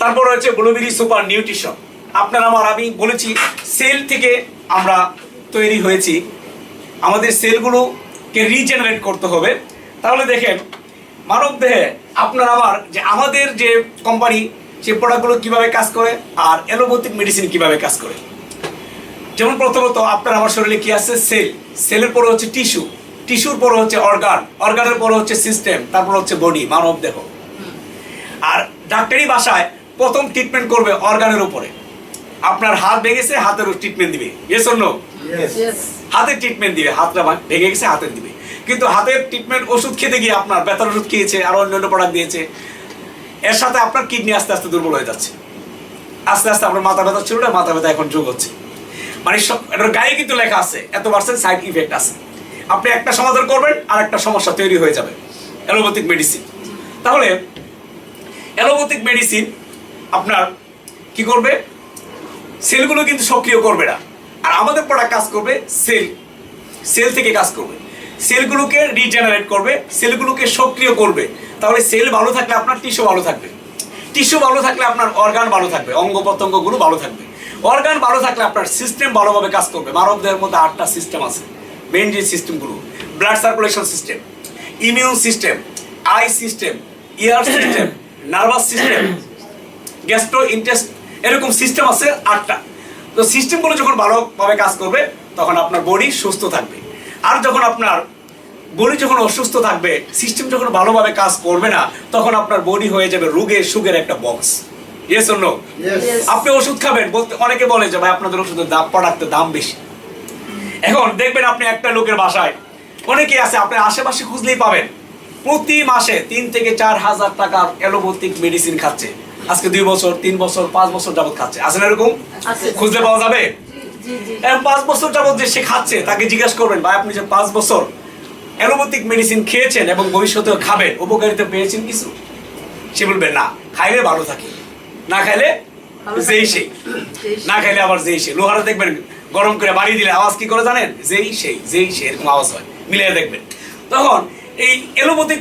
তারপর রয়েছে blueberry super nutrition. আপনার আমার, আমি বলেছি, সেল থেকে আমরা তৈরি হয়েছি। আমাদের সেলগুলোকে রিজেনারেট করতে হবে। তাহলে দেখেন, মানব দেহে আপনার আমার, যে আমাদের যে কোম্পানি সেই প্রোডাক্টগুলো কীভাবে কাজ করে আর অ্যালোপ্যাথিক মেডিসিন কীভাবে কাজ করে। যেমন প্রথমত, আপনার আমার শরীরে কি আছে? সেল। সেলের পরে হচ্ছে টিস্যু টিস্যুর পরে হচ্ছে অর্গান অর্গানের পরে হচ্ছে সিস্টেম তারপর হচ্ছে বডি মানব দেহ। আর ডাক্তারি ভাষায় প্রথম ট্রিটমেন্ট করবে অর্গানের উপরে। আপনার হাত ভেঙেছে হাতের ট্রিটমেন্ট দিবে। ইয়েস অর নো হাতের ট্রিটমেন্ট দিবে হাতটা ভেঙে গেছে হাতের দিবে। কিন্তু হাতের ট্রিটমেন্ট ওষুধ খেতে গিয়ে আপনার ব্যথার ওষুধ খেয়েছে আর অন্যান্য প্রোডাক্ট দিয়েছে এর সাথে আপনার কিডনি আস্তে আস্তে দুর্বল হয়ে যাচ্ছে। আস্তে আস্তে আপনার মাথা ব্যথা ছিল না মাথা ব্যথা এখন যোগ হচ্ছে। মানে সব- এটার গায়ে কিন্তু লেখা আছে এত পার্সেন্ট সাইড ইফেক্ট আছে। আপনি একটা সমাধান করবেন আর একটা সমস্যা তৈরি হয়ে যাবে। অ্যালোপ্যাথিক মেডিসিন তাহলে অ্যালোপ্যাথিক মেডিসিন আপনার কি করবে? সেলগুলো কিন্তু সক্রিয় করবে না। আর আমাদের প্রোডাক্ট কাজ করবে সেল। সেল থেকে কাজ করবে। সেলগুলোকে রিজেনারেট করবে, সেলগুলোকে সক্রিয় করবে। তাহলে সেল ভালো থাকলে আপনার টিস্যু ভালো থাকবে। টিস্যু ভালো থাকলে আপনার অর্গান ভালো থাকবে, অঙ্গ প্রত্যঙ্গগুলো ভালো থাকবে। অর্গান ভালো থাকলে আপনার সিস্টেম ভালোভাবে কাজ করবে। মানবদের মধ্যে আটটা সিস্টেম আছে। মেইন যে সিস্টেমগুলো blood circulation system immune system eye system ear system nervous system gastro intestine এরকম সিস্টেম আছে আটটা। তো সিস্টেমগুলো যখন ভালোভাবে কাজ করবে তখন আপনার বডি সুস্থ থাকবে। আর যখন আপনার বডি যখন অসুস্থ থাকবে সিস্টেম যখন ভালোভাবে কাজ করবে না তখন আপনার বডি হয়ে যাবে রোগের সুগের একটা বক্স ইয়েস অন্য Yes. আপনি ওষুধ খাবেন বলতে অনেকে বলে যে ভাই আপনাদের ওষুধের দাম প্রোডাক্টের দাম বেশি। এখন দেখবেন আপনি একটা লোকের বাসায় অনেকে আছে আপনি আশেপাশে খুঁজলেই পাবেন। প্রতি মাসে তিন থেকে চার হাজার টাকার অ্যালোপ্যাথিক মেডিসিন খাচ্ছে। আজকে দুই বছর তিন বছর পাঁচ বছর যাবত খাচ্ছে। আছে না এরকম। খুঁজলে পাওয়া যাবে? এরকম পাঁচ বছর যাবত যে সে খাচ্ছে তাকে জিজ্ঞাসা করবেন ভাই আপনি যে পাঁচ বছর অ্যালোপ্যাথিক মেডিসিন খেয়েছেন এবং ভবিষ্যতেও খাবেন উপকারিতা পেয়েছেন কিছু? সে বলবে না খাইলে ভালো থাকি। না খাইলে যেই সেই। যেই সেই। না খাইলে আবার যেই সেই। লোহারা দেখবেন গরম করে বাড়ি দিলে আওয়াজ কি করে জানেন? যেই সেই যেই সেই এরকম আওয়াজ হয়। মিলিয়ে দেখবেন। তখন এই এলোপ্যাথিক